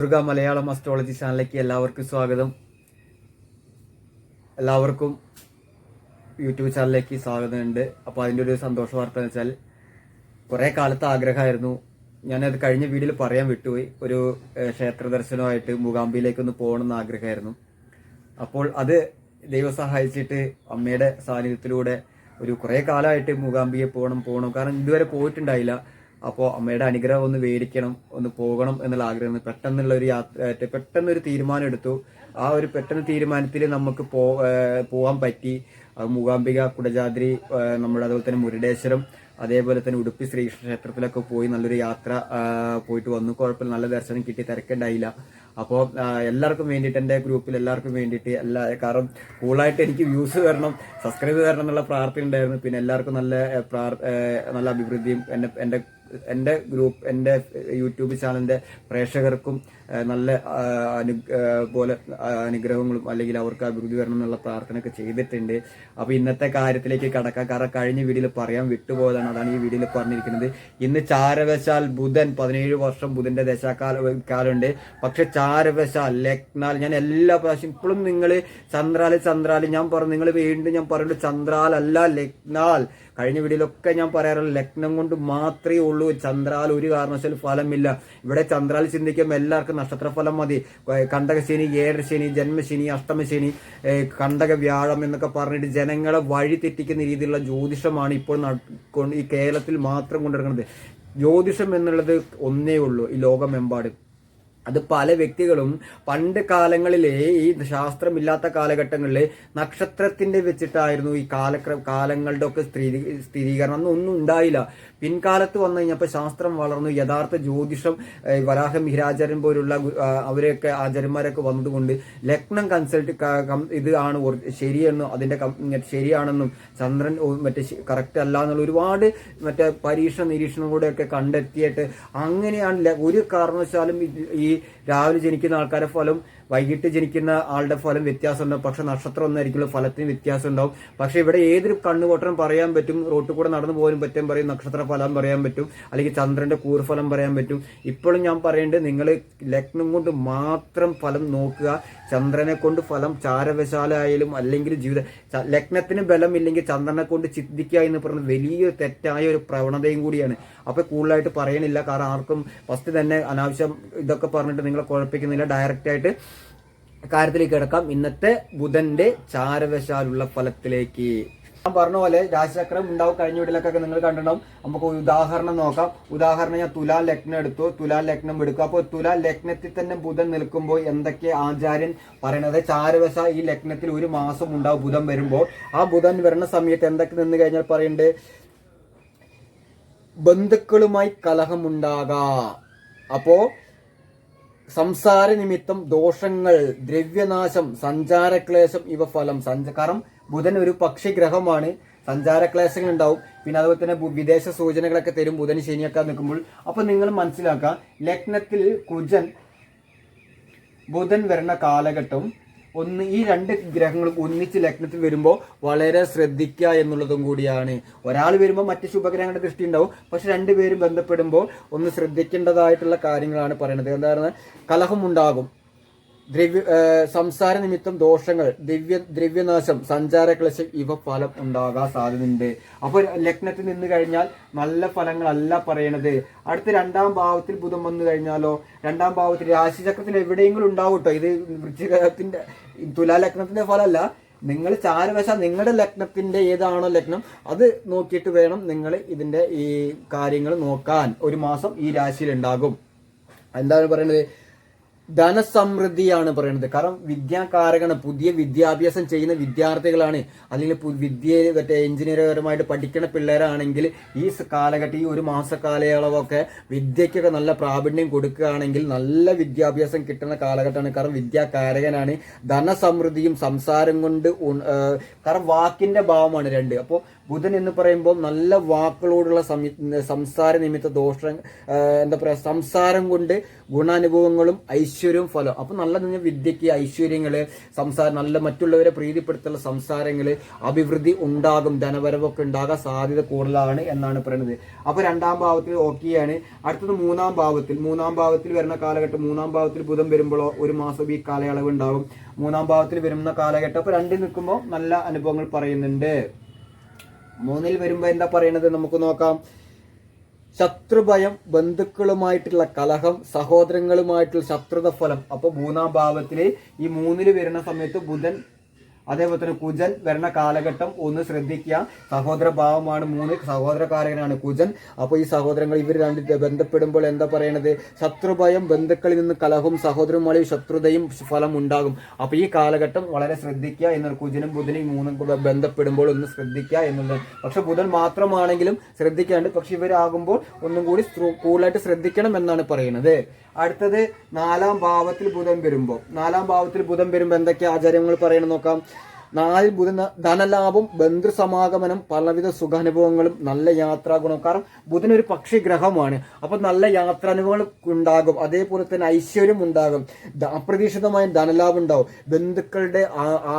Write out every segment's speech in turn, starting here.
Durga Malayalam astrology ചാനലിലേക്ക് എല്ലാവർക്കും സ്വാഗതം. എല്ലാവർക്കും യൂട്യൂബ് ചാനലിലേക്ക് സ്വാഗതമുണ്ട്. അപ്പോൾ അതിന്റെ ഒരു സന്തോഷ വാർത്ത എന്ന് വെച്ചാൽ കുറേ കാലത്തെ ആഗ്രഹമായിരുന്നു. ഞാനത് കഴിഞ്ഞ വീഡിയോയിൽ പറയാൻ വിട്ടുപോയി. ഒരു ക്ഷേത്ര ദർശനമായിട്ട് ഒന്ന് പോകണമെന്ന് ആഗ്രഹമായിരുന്നു. അപ്പോൾ അത് ദൈവം സഹായിച്ചിട്ട് അമ്മയുടെ സാന്നിധ്യത്തിലൂടെ ഒരു കുറേ കാലമായിട്ട് മൂകാംബിയെ പോകണം പോകണം. കാരണം ഇതുവരെ പോയിട്ടുണ്ടായില്ല. അപ്പോൾ അമ്മയുടെ അനുഗ്രഹം ഒന്ന് മേടിക്കണം ഒന്ന് പോകണം എന്നുള്ള ആഗ്രഹം പെട്ടെന്നുള്ള ഒരു യാത്ര പെട്ടെന്നൊരു തീരുമാനം എടുത്തു ആ ഒരു പെട്ടെന്ന് തീരുമാനത്തിൽ നമുക്ക് പോ പോകാൻ പറ്റി. മൂകാംബിക കുടജാദ്രി നമ്മുടെ അതുപോലെ തന്നെ മുരുടേശ്വരം അതേപോലെ തന്നെ ഉടുപ്പി ശ്രീകൃഷ്ണ ക്ഷേത്രത്തിലൊക്കെ പോയി നല്ലൊരു യാത്ര പോയിട്ട് വന്നു. കുഴപ്പമില്ല നല്ല ദർശനം കിട്ടി തിരക്കുണ്ടായില്ല. അപ്പോൾ എല്ലാവർക്കും വേണ്ടിയിട്ട് എന്റെ ഗ്രൂപ്പിൽ എല്ലാവർക്കും വേണ്ടിയിട്ട് എല്ലാ കാരണം കൂളായിട്ട് എനിക്ക് വ്യൂസ് വരണം സബ്സ്ക്രൈബ് വരണം എന്നുള്ള പ്രാർത്ഥന ഉണ്ടായിരുന്നു. പിന്നെ എല്ലാവർക്കും നല്ല നല്ല അഭിവൃദ്ധിയും എന്റെ എന്റെ എന്റെ ഗ്രൂപ്പ് എന്റെ യൂട്യൂബ് ചാനലിന്റെ പ്രേക്ഷകർക്കും നല്ല അനു പോലെ അനുഗ്രഹങ്ങളും അല്ലെങ്കിൽ അവർക്ക് അഭിവൃദ്ധി വരണം എന്നുള്ള പ്രാർത്ഥനയൊക്കെ ചെയ്തിട്ടുണ്ട്. അപ്പോൾ ഇന്നത്തെ കാര്യത്തിലേക്ക് കടക്കാം. കാരണം കഴിഞ്ഞ വീഡിയോയിൽ പറയാൻ വിട്ടുപോയതാണ്. അതാണ് ഈ വീഡിയോയിൽ പറഞ്ഞിരിക്കുന്നത്. ഇന്ന് ചാരവശാൽ ബുധൻ പതിനേഴ് വർഷം ബുധന്റെ ദശാകാല കാലമുണ്ട്. പക്ഷെ ചാരവശാൽ ലഗ്നാൽ ഞാൻ എല്ലാ പ്രാവശ്യം ഇപ്പോഴും നിങ്ങൾ ചന്ദ്രാൽ ചന്ദ്രാൽ ഞാൻ പറഞ്ഞു നിങ്ങൾ വീണ്ടും ഞാൻ പറയുന്നത് ചന്ദ്രാൽ അല്ല ലഗ്നാൽ. കഴിഞ്ഞ വീഡിയോയിലൊക്കെ ഞാൻ പറയാറുള്ള ലഗ്നം കൊണ്ട് മാത്രമേ ഉള്ളൂ. ചന്ദ്രാൽ ഒരു കാരണവശാലും ഫലമില്ല. ഇവിടെ ചന്ദ്രാൽ ചിന്തിക്കുമ്പോൾ എല്ലാവർക്കും നക്ഷത്രഫലം മതി. കണ്ടകശനി ഏഴരശനി ജന്മശനി അഷ്ടമശനി കണ്ടക വ്യാഴം എന്നൊക്കെ പറഞ്ഞിട്ട് ജനങ്ങളെ വഴി തെറ്റിക്കുന്ന രീതിയിലുള്ള ജ്യോതിഷമാണ് ഇപ്പോൾ ഈ കേരളത്തിൽ മാത്രം കൊണ്ടിരിക്കുന്നത് ജ്യോതിഷം എന്നുള്ളത് ഒന്നേ ഉള്ളൂ ഈ ലോകമെമ്പാടും. അത് പല വ്യക്തികളും പണ്ട് കാലങ്ങളിലെ ഈ ശാസ്ത്രമില്ലാത്ത കാലഘട്ടങ്ങളിൽ നക്ഷത്രത്തിന്റെ വെച്ചിട്ടായിരുന്നു ഈ കാലക്ര കാലങ്ങളുടെ ഒക്കെ സ്ഥിരീ സ്ഥിരീകരണം. ഒന്നും ഉണ്ടായില്ല. പിൻകാലത്ത് വന്നു കഴിഞ്ഞപ്പോൾ ശാസ്ത്രം വളർന്നു. യഥാർത്ഥ ജ്യോതിഷം വരാഹ മിഹിരാചാര്യൻ പോലുള്ള അവരെയൊക്കെ ആചാര്യന്മാരൊക്കെ വന്നതുകൊണ്ട് ലഗ്നം കൺസൾട്ട് ഇത് ആണ് ശരിയെന്നും അതിന്റെ ശരിയാണെന്നും ചന്ദ്രൻ മറ്റേ കറക്റ്റ് അല്ല എന്നുള്ള ഒരുപാട് മറ്റേ പരീക്ഷ കൂടെയൊക്കെ കണ്ടെത്തിയിട്ട് അങ്ങനെയാണ് ഒരു കാരണവശാലും ഈ രാവിലെ ജനിക്കുന്ന ആൾക്കാരെ ഫലം വൈകിട്ട് ജനിക്കുന്ന ആളുടെ ഫലം വ്യത്യാസം ഉണ്ടാവും പക്ഷെ നക്ഷത്രം ഒന്നായിരിക്കുള്ളൂ ഫലത്തിന് വ്യത്യാസം ഉണ്ടാവും പക്ഷെ ഇവിടെ ഏതൊരു കണ്ണുപൊട്ടനും പറയാൻ പറ്റും റോട്ടിൽ കൂടെ നടന്നു പോകാനും പറ്റും പറയും നക്ഷത്ര ഫലം പറയാൻ പറ്റും അല്ലെങ്കിൽ ചന്ദ്രന്റെ കൂർഫലം പറയാൻ പറ്റും. ഇപ്പോഴും ഞാൻ പറയേണ്ടത് നിങ്ങൾ ലഗ്നം കൊണ്ട് മാത്രം ഫലം നോക്കുക. ചന്ദ്രനെ കൊണ്ട് ഫലം ചാരവശാലായാലും അല്ലെങ്കിൽ ജീവിത ലഗ്നത്തിന് ബലമില്ലെങ്കിൽ ചന്ദ്രനെ കൊണ്ട് ചിന്തിക്കുക എന്ന് പറയുന്നത് വലിയൊരു തെറ്റായ ഒരു പ്രവണതയും കൂടിയാണ്. അപ്പൊ കൂടുതലായിട്ട് പറയണില്ല. കാരണം ആർക്കും ഫസ്റ്റ് തന്നെ അനാവശ്യം ഇതൊക്കെ പറഞ്ഞിട്ട് നിങ്ങളെ കുഴപ്പിക്കുന്നില്ല. ഡയറക്റ്റ് ആയിട്ട് കാര്യത്തിലേക്ക് കിടക്കാം. ഇന്നത്തെ ബുധന്റെ ചാരവശാലുള്ള ഫലത്തിലേക്ക്. ഞാൻ പറഞ്ഞ പോലെ രാശിചക്രം ഉണ്ടാവും കഴിഞ്ഞ വീട്ടിലൊക്കെ നിങ്ങൾ കണ്ടിട്ടുണ്ടാവും. നമുക്ക് ഉദാഹരണം നോക്കാം. ഉദാഹരണം ഞാൻ തുലാ ലഗ്നം എടുത്തു. തുലാ ലഗ്നം എടുക്കുക അപ്പോൾ തുലാ ലഗ്നത്തിൽ തന്നെ ബുധൻ നിൽക്കുമ്പോൾ എന്തൊക്കെ ആചാര്യൻ പറയണത്? ചാരവശ ഈ ലഗ്നത്തിൽ ഒരു മാസം ഉണ്ടാവും ബുധൻ വരുമ്പോൾ. ആ ബുധൻ വരുന്ന സമയത്ത് എന്തൊക്കെ നിന്ന് കഴിഞ്ഞാൽ പറയണ്ട്? ബന്ധുക്കളുമായി കലഹമുണ്ടാകാം. അപ്പോ സംസാര നിമിത്തം ദോഷങ്ങൾ ദ്രവ്യനാശം സഞ്ചാരക്ലേശം ഇവ ഫലം. സഞ്ച കാരണം ബുധൻ ഒരു പക്ഷിഗ്രഹമാണ്. സഞ്ചാരക്ലേശങ്ങൾ ഉണ്ടാവും പിന്നെ അതുപോലെ തന്നെ വിദേശ സൂചനകളൊക്കെ തരും ബുധൻ ശനിയൊക്കെ നിൽക്കുമ്പോൾ. അപ്പൊ നിങ്ങൾ മനസ്സിലാക്കുക ലഗ്നത്തിൽ കുജൻ ബുധൻ വരുന്ന കാലഘട്ടം ഒന്ന് ഈ രണ്ട് ഗ്രഹങ്ങൾ ഒന്നിച്ച് ലഗ്നത്തിൽ വരുമ്പോൾ വളരെ ശ്രദ്ധിക്കുക എന്നുള്ളതും കൂടിയാണ്. ഒരാൾ വരുമ്പോൾ മറ്റ് ശുഭഗ്രഹങ്ങളുടെ ദൃഷ്ടി ഉണ്ടാവും. പക്ഷെ രണ്ടുപേരും ബന്ധപ്പെടുമ്പോൾ ഒന്ന് ശ്രദ്ധിക്കേണ്ടതായിട്ടുള്ള കാര്യങ്ങളാണ് പറയുന്നത്? എന്താണ് കലഹം ഉണ്ടാകും. ദ്രവ്യ സംസാര നിമിത്തം ദോഷങ്ങൾ ദിവ്യ ദ്രവ്യനാശം സഞ്ചാരക്ലേശം ഇവ ഫലം ഉണ്ടാകാൻ സാധ്യതയുണ്ട്. അപ്പോൾ ലഗ്നത്തിൽ നിന്ന് കഴിഞ്ഞാൽ നല്ല ഫലങ്ങളല്ല പറയണത്. അടുത്ത രണ്ടാം ഭാവത്തിൽ ബുധം വന്നു കഴിഞ്ഞാലോ? രണ്ടാം ഭാവത്തിൽ രാശിചക്രത്തിൽ എവിടെയെങ്കിലും ഉണ്ടാവും കേട്ടോ ഇത് വൃശ്ചികത്തിന്റെ തുലാലഗ്നത്തിന്റെ ഫലമല്ല നിങ്ങൾ ചാരവശ നിങ്ങളുടെ ലഗ്നത്തിന്റെ ഏതാണോ ലഗ്നം അത് നോക്കിയിട്ട് വേണം നിങ്ങൾ ഇതിന്റെ ഈ കാര്യങ്ങൾ നോക്കാൻ. ഒരു മാസം ഈ രാശിയിൽ ഉണ്ടാകും. എന്താണ് പറയുന്നത് ധനസമൃദ്ധിയാണ് പറയുന്നത്. കാരണം വിദ്യാകാരകണ് പുതിയ വിദ്യാഭ്യാസം ചെയ്യുന്ന വിദ്യാർത്ഥികളാണ്. അല്ലെങ്കിൽ വിദ്യ മറ്റേ എഞ്ചിനീയർപരമായിട്ട് പഠിക്കുന്ന പിള്ളേരാണെങ്കിൽ ഈ കാലഘട്ടം ഈ ഒരു മാസ കാലയളവൊക്കെ നല്ല പ്രാവീണ്യം കൊടുക്കുകയാണെങ്കിൽ നല്ല വിദ്യാഭ്യാസം കിട്ടുന്ന കാലഘട്ടമാണ്. കാരണം വിദ്യാകാരകനാണ് ധനസമൃദ്ധിയും സംസാരം കൊണ്ട് കാരണം വാക്കിന്റെ ഭാവമാണ് രണ്ട്. അപ്പോൾ ബുധൻ എന്ന് പറയുമ്പോൾ നല്ല വാക്കുകളോടുള്ള സംസാര നിമിത്ത ദോഷ എന്താ പറയാ സംസാരം കൊണ്ട് ഗുണാനുഭവങ്ങളും ഐശ്വര്യവും ഫലം. അപ്പൊ നല്ല വിദ്യക്ക് ഐശ്വര്യങ്ങൾ സംസാരം നല്ല മറ്റുള്ളവരെ പ്രീതിപ്പെടുത്തുള്ള സംസാരങ്ങൾ അഭിവൃദ്ധി ഉണ്ടാകും ധനവരവൊക്കെ ഉണ്ടാകാൻ സാധ്യത കൂടുതലാണ് എന്നാണ് പറയുന്നത്. അപ്പോൾ രണ്ടാം ഭാവത്തിൽ ഓക്കെയാണ്. അടുത്തത് മൂന്നാം ഭാവത്തിൽ. മൂന്നാം ഭാവത്തിൽ വരുന്ന കാലഘട്ടം മൂന്നാം ഭാവത്തിൽ ബുധൻ വരുമ്പോഴോ ഒരു മാസം ഈ കാലയളവ് ഉണ്ടാകും മൂന്നാം ഭാവത്തിൽ വരുന്ന കാലഘട്ടം. അപ്പോൾ രണ്ടിൽ നിൽക്കുമ്പോൾ നല്ല അനുഭവങ്ങൾ പറയുന്നുണ്ട്. മൂന്നിൽ വരുമ്പോൾ എന്താ പറയണത്? നമുക്ക് നോക്കാം. ശത്രുഭയം ബന്ധുക്കളുമായിട്ടുള്ള കലഹം സഹോദരങ്ങളുമായിട്ടുള്ള ശത്രുത ഫലം. അപ്പൊ മൂന്നാം ഭാവത്തിൽ ഈ മൂന്നിൽ വരുന്ന സമയത്ത് ബുധൻ അതേപോലെ തന്നെ കുജൻ വരുന്ന കാലഘട്ടം ഒന്ന് ശ്രദ്ധിക്കുക. സഹോദര ഭാവമാണ് മൂന്ന് സഹോദരകാരകനാണ് കുജൻ. അപ്പോൾ ഈ സഹോദരങ്ങൾ ഇവർ രണ്ട് ബന്ധപ്പെടുമ്പോൾ എന്താ പറയണത്? ശത്രുഭയം ബന്ധുക്കളിൽ നിന്ന് കലഹവും സഹോദരന്മാരെയും ശത്രുതയും ഫലം ഉണ്ടാകും. അപ്പോൾ ഈ കാലഘട്ടം വളരെ ശ്രദ്ധിക്കുക എന്നുള്ള കുജനും ബുധനും മൂന്നും ബന്ധപ്പെടുമ്പോൾ ഒന്ന് ശ്രദ്ധിക്കുക എന്നുള്ളത് പക്ഷെ ബുധൻ മാത്രമാണെങ്കിലും ശ്രദ്ധിക്കാണ്ട് പക്ഷെ ഇവരാകുമ്പോൾ ഒന്നും കൂടി കൂടുതലായിട്ട് ശ്രദ്ധിക്കണം എന്നാണ് പറയുന്നത്. അടുത്തത് നാലാം ഭാവത്തിൽ ബുധം വരുമ്പോൾ നാലാം ഭാവത്തിൽ ബുധം വരുമ്പോൾ എന്തൊക്കെ ആചാര്യങ്ങൾ പറയണം നോക്കാം. നാലിൽ ബുധൻ ധനലാഭം ബന്ധുസമാഗമനം പലവിധ സുഖാനുഭവങ്ങളും നല്ല യാത്രാ ഗുണം. കാരണം ബുധൻ ഒരു പക്ഷി ഗ്രഹമാണ്. അപ്പൊ നല്ല യാത്രാനുഭവങ്ങൾ ഉണ്ടാകും. അതേപോലെ തന്നെ ഐശ്വര്യം ഉണ്ടാകും. അപ്രതീക്ഷിതമായ ധനലാഭം ഉണ്ടാവും. ബന്ധുക്കളുടെ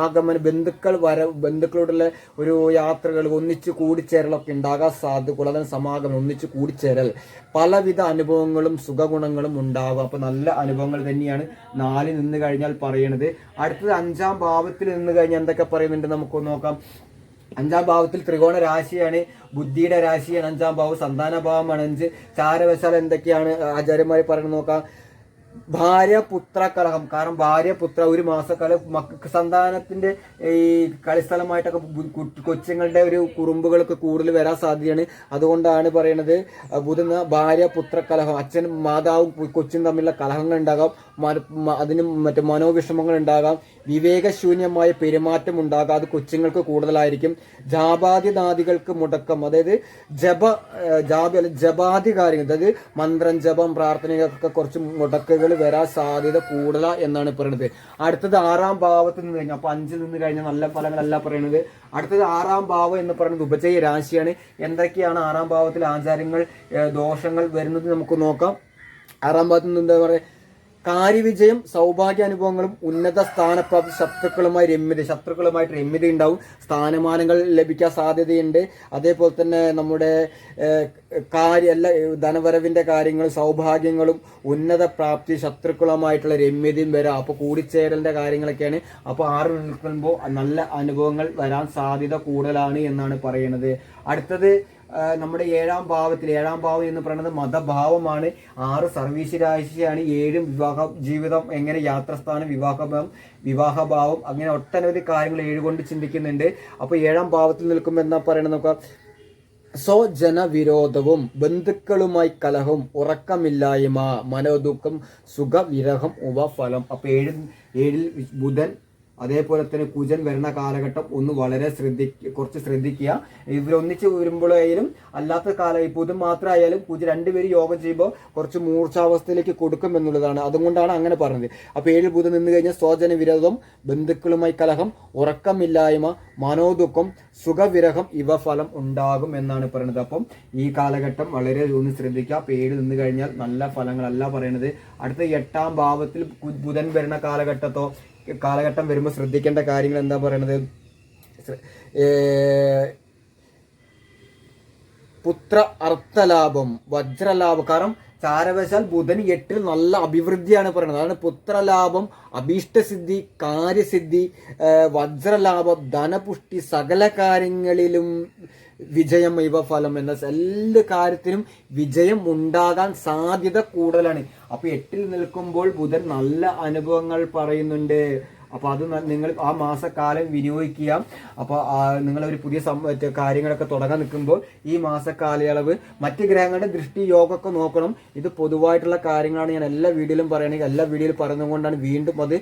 ആഗമനം ബന്ധുക്കൾ വര ബന്ധുക്കളോടുള്ള ഒരു യാത്രകൾ ഒന്നിച്ച് കൂടിച്ചേരലൊക്കെ ഉണ്ടാകാൻ സാധ്യത കൂടാതെ സമാഗമനം ഒന്നിച്ച് കൂടിച്ചേരൽ. പലവിധ അനുഭവങ്ങളും സുഖഗുണങ്ങളും ഉണ്ടാകും. അപ്പൊ നല്ല അനുഭവങ്ങൾ തന്നെയാണ് നാലിൽ നിന്ന് കഴിഞ്ഞാൽ പറയണത്. അടുത്തത് അഞ്ചാം ഭാവത്തിൽ നിന്ന് കഴിഞ്ഞാൽ എന്തൊക്കെ പറയുന്നുണ്ട്. നമുക്ക് നോക്കാം. അഞ്ചാം ഭാവത്തിൽ ത്രികോണ രാശിയാണ്. ബുദ്ധിയുടെ രാശിയാണ് അഞ്ചാം ഭാവം. സന്താന ഭാവമാണ് അഞ്ച്. ചാരവശാൽ എന്തൊക്കെയാണ് ആചാര്യന്മാർ പറയുന്നത് നോക്കാം. ഭാര്യ പുത്ര കലഹം. കാരണം ഭാര്യ പുത്ര ഒരു മാസക്കാല മക്ക സന്താനത്തിന്റെ ഈ കളിസ്ഥലമായിട്ടൊക്കെ കൊച്ചുങ്ങളുടെ ഒരു കുറുമ്പുകളൊക്കെ കൂടുതൽ വരാൻ സാധ്യതയാണ്. അതുകൊണ്ടാണ് പറയണത് ബുധൻ ഭാര്യ പുത്ര കലഹം അച്ഛനും മാതാവും കൊച്ചും തമ്മിലുള്ള കലഹങ്ങൾ ഉണ്ടാകാം. അതിന് മറ്റു മനോവിഷമങ്ങൾ ഉണ്ടാകാം. വിവേകശൂന്യമായ പെരുമാറ്റം ഉണ്ടാകാം. അത് കൊച്ചുങ്ങൾക്ക് കൂടുതലായിരിക്കും. ജാപാതിനാദികൾക്ക് മുടക്കം അതായത് ജപ ജാപ കാര്യങ്ങൾ അതായത് മന്ത്രം ജപം പ്രാർത്ഥനയൊക്കെ കുറച്ച് മുടക്കുകൾ വരാൻ സാധ്യത കൂടുതലാ എന്നാണ് പറയുന്നത് അടുത്തത് ആറാം ഭാവത്തിൽ നിന്ന് കഴിഞ്ഞാൽ അപ്പൊ അഞ്ചിൽ നിന്ന് കഴിഞ്ഞാൽ നല്ല ഫലങ്ങളല്ല പറയുന്നത് അടുത്തത് ആറാം ഭാവം എന്ന് പറയുന്നത് ഉപജയ രാശിയാണ്. എന്തൊക്കെയാണ് ആറാം ഭാവത്തിൽ ആചാരങ്ങൾ ദോഷങ്ങൾ വരുന്നത് നമുക്ക് നോക്കാം. ആറാം ഭാഗത്ത് നിന്ന് എന്താ പറയുക കാര്യവിജയം സൗഭാഗ്യ അനുഭവങ്ങളും ഉന്നത സ്ഥാനപ്രാപ്തി ശത്രുക്കളുമായി രമ്യത ശത്രുക്കളുമായിട്ട് രമ്യത ഉണ്ടാവും. സ്ഥാനമാനങ്ങൾ ലഭിക്കാൻ സാധ്യതയുണ്ട്. അതേപോലെ തന്നെ നമ്മുടെ കാര്യ ധനവരവിന്റെ കാര്യങ്ങളും സൗഭാഗ്യങ്ങളും ഉന്നത പ്രാപ്തി ശത്രുക്കളുമായിട്ടുള്ള രമ്യതയും വരാം. അപ്പോൾ കൂടിച്ചേരലിന്റെ കാര്യങ്ങളൊക്കെയാണ്. അപ്പോൾ ആറ് നിൽക്കുമ്പോൾ നല്ല അനുഭവങ്ങൾ വരാൻ സാധ്യത കൂടുതലാണ് എന്നാണ് പറയുന്നത്. അടുത്തത് നമ്മുടെ ഏഴാം ഭാവത്തിൽ ഏഴാം ഭാവം എന്ന് പറയുന്നത് മതഭാവമാണ്. ആറ് സർവീസ് രാശിയാണ് ഏഴും വിവാഹ ജീവിതം എങ്ങനെ യാത്രാസ്ഥാനം വിവാഹഭാവം വിവാഹഭാവം അങ്ങനെ ഒട്ടനവധി കാര്യങ്ങൾ ഏഴ് കൊണ്ട് ചിന്തിക്കുന്നുണ്ട്. അപ്പൊ ഏഴാം ഭാവത്തിൽ നിൽക്കുമ്പോൾ എന്താ പറയണത് നോക്കാം. സ്വജനവിരോധവും ബന്ധുക്കളുമായി കലഹവും ഉറക്കമില്ലായ്മ മനോദുഃഖം സുഖവിരഹം ഉപഫലം അപ്പൊ ഏഴ് ഏഴിൽ ബുധൻ അതേപോലെ തന്നെ കുജൻ വരുന്ന കാലഘട്ടം ഒന്ന് വളരെ ശ്രദ്ധി കുറച്ച് ശ്രദ്ധിക്കുക. ഇവരൊന്നിച്ച് വരുമ്പോഴായാലും അല്ലാത്ത കാല ഇപ്പോഴും മാത്രമായാലും കുജ രണ്ടുപേരും യോഗം ചെയ്യുമ്പോൾ കുറച്ച് മൂർച്ഛാവസ്ഥയിലേക്ക് കൊടുക്കും എന്നുള്ളതാണ്. അതുകൊണ്ടാണ് അങ്ങനെ പറഞ്ഞത്. അപ്പൊ ഏഴ് ബുധൻ നിന്ന് കഴിഞ്ഞാൽ സ്വജന വിരോധം ബന്ധുക്കളുമായി കലഹം ഉറക്കമില്ലായ്മ മനോദുഃഖം സുഖവിരഹം ഇവ ഫലം ഉണ്ടാകും എന്നാണ് പറയുന്നത്. അപ്പം ഈ കാലഘട്ടം വളരെ ഒന്ന് ശ്രദ്ധിക്കുക. ഏഴ് നിന്ന് കഴിഞ്ഞാൽ നല്ല ഫലങ്ങളല്ല പറയുന്നത്. അടുത്ത എട്ടാം ഭാവത്തിൽ ബുധൻ വരുന്ന കാലഘട്ടത്തോ കാലഘട്ടം വരുമ്പോൾ ശ്രദ്ധിക്കേണ്ട കാര്യങ്ങൾ എന്താ പറയണത്? പുത്ര അർത്ഥലാഭം വജ്രലാഭം. കാരണം ചാരവശാൽ ബുധൻ എട്ടിൽ നല്ല അഭിവൃദ്ധിയാണ് പറയുന്നത്. അതാണ് പുത്രലാഭം അഭീഷ്ടസിദ്ധി കാര്യസിദ്ധി വജ്രലാഭം ധനപുഷ്ടി സകല കാര്യങ്ങളിലും വിജയം ഇവ ഫലം എന്ന എല്ലാ കാര്യത്തിനും വിജയം ഉണ്ടാകാൻ സാധ്യത കൂടുതലാണ്. അപ്പൊ എട്ടിൽ നിൽക്കുമ്പോൾ ബുധൻ നല്ല അനുഭവങ്ങൾ പറയുന്നുണ്ട്. അപ്പൊ അത് നിങ്ങൾ ആ മാസക്കാലം വിനിയോഗിക്കുക. അപ്പൊ നിങ്ങൾ ഒരു പുതിയ കാര്യങ്ങളൊക്കെ തുടങ്ങാൻ നിൽക്കുമ്പോൾ ഈ മാസക്കാലയളവ് മറ്റ് ഗ്രഹങ്ങളുടെ ദൃഷ്ടി യോഗമൊക്കെ നോക്കണം. ഇത് പൊതുവായിട്ടുള്ള കാര്യങ്ങളാണ് ഞാൻ എല്ലാ വീഡിയോയിലും പറയുന്നത്. എല്ലാ വീഡിയോയിലും പറയുന്നതുകൊണ്ടാണ് വീണ്ടും അത്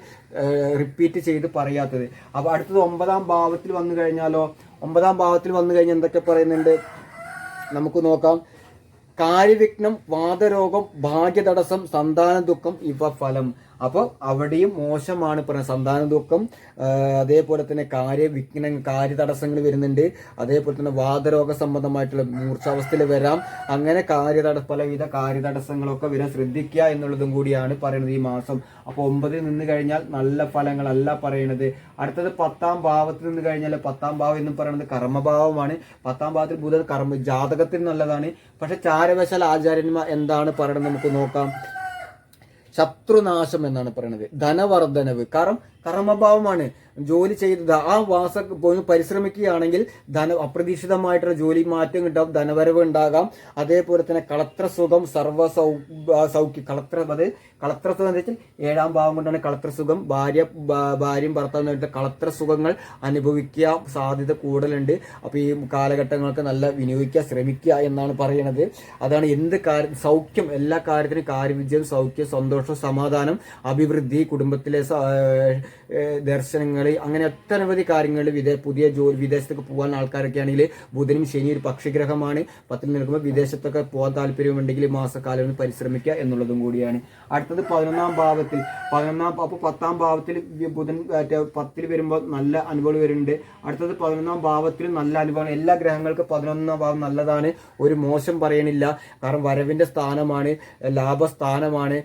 റിപ്പീറ്റ് ചെയ്ത് പറയാത്തത്. അപ്പൊ അടുത്തത് ഒമ്പതാം ഭാവത്തിൽ വന്നു കഴിഞ്ഞാലോ? ഒമ്പതാം ഭാവത്തിൽ വന്നു കഴിഞ്ഞാൽ എന്തൊക്കെ പറയുന്നുണ്ട്? നമുക്ക് നോക്കാം. കാര്യവിഘ്നം വാദരോഗം ഭാഗ്യതടസ്സം സന്താന ദുഃഖം ഇവ ഫലം അപ്പോൾ അവിടെയും മോശമാണ് പറയുന്നത് സന്താന ദുഃഖം. അതേപോലെ തന്നെ കാര്യ വിഘ്നങ്ങൾ കാര്യ തടസ്സങ്ങൾ വരുന്നുണ്ട്. അതേപോലെ തന്നെ വാദരോഗ സംബന്ധമായിട്ടുള്ള മൂർച്ഛാവസ്ഥയിൽ വരാം. അങ്ങനെ കാര്യതട പലവിധ കാര്യതടസ്സങ്ങളൊക്കെ വരാൻ ശ്രദ്ധിക്കുക എന്നുള്ളതും കൂടിയാണ് പറയുന്നത് ഈ മാസം. അപ്പോൾ ഒമ്പതിൽ നിന്ന് കഴിഞ്ഞാൽ നല്ല ഫലങ്ങളല്ല പറയണത്. അടുത്തത് പത്താം ഭാവത്തിൽ നിന്ന് കഴിഞ്ഞാൽ പത്താം ഭാവം എന്ന് പറയുന്നത് കർമ്മഭാവമാണ്. പത്താം ഭാവത്തിൽ ബുധൻ കർമ്മ ജാതകത്തിൽ നല്ലതാണ്. പക്ഷെ ചാരവശാൽ ആചാര്യന്മാർ എന്താണ് പറയുന്നത് നമുക്ക് നോക്കാം. ശത്രുനാശം എന്നാണ് പറയുന്നത് ധനവർദ്ധനവ്. കാരണം കർമ്മഭാവമാണ്. ജോലി ചെയ്ത് ആ വാസ പരിശ്രമിക്കുകയാണെങ്കിൽ ധന അപ്രതീക്ഷിതമായിട്ടുള്ള ജോലി മാറ്റം ഉണ്ടാവും ധനവരവ് ഉണ്ടാകാം. അതേപോലെ തന്നെ കളത്ര സുഖം സർവ സൗ സൗഖ്യം. കളത്ര അത് കളത്ര സുഖം എന്ന് വെച്ചാൽ ഏഴാം ഭാവം കൊണ്ടാണ് കളത്ര സുഖം. ഭാര്യ ഭാര്യയും ഭർത്താവും കളത്ര സുഖങ്ങൾ അനുഭവിക്കുക സാധ്യത കൂടുതലുണ്ട്. അപ്പോൾ ഈ കാലഘട്ടങ്ങൾക്ക് നല്ല വിനിയോഗിക്കുക ശ്രമിക്കുക എന്നാണ് പറയുന്നത് അതാണ് എന്ത് കാര്യം സൗഖ്യം. എല്ലാ കാര്യത്തിനും കാര്യവിജയം സൗഖ്യം സന്തോഷം സമാധാനം അഭിവൃദ്ധി കുടുംബത്തിലെ ദർശനങ്ങൾ അങ്ങനെ ഒട്ടനവധി കാര്യങ്ങൾ വിദേ പുതിയ ജോലി വിദേശത്തൊക്കെ പോകാൻ ആൾക്കാരൊക്കെ ആണെങ്കിൽ ബുധനും ശനി ഒരു പക്ഷിഗ്രഹമാണ്. പത്തിൽ നിൽക്കുമ്പോൾ വിദേശത്തൊക്കെ പോകാൻ താല്പര്യമുണ്ടെങ്കിൽ മാസക്കാലം പരിശ്രമിക്കുക എന്നുള്ളതും കൂടിയാണ്. അടുത്തത് പതിനൊന്നാം ഭാവത്തിൽ. പതിനൊന്നാം അപ്പോൾ പത്താം ഭാവത്തിൽ ബുധൻ പത്തിൽ വരുമ്പോൾ നല്ല അനുഭവം വരുന്നുണ്ട്. അടുത്തത് പതിനൊന്നാം ഭാവത്തിൽ നല്ല അനുഭവമാണ്. എല്ലാ ഗ്രഹങ്ങൾക്കും പതിനൊന്നാം ഭാവം നല്ലതാണ്. ഒരു മോശം പറയണില്ല. കാരണം വരവിന്റെ സ്ഥാനമാണ് ലാഭസ്ഥാനമാണ്.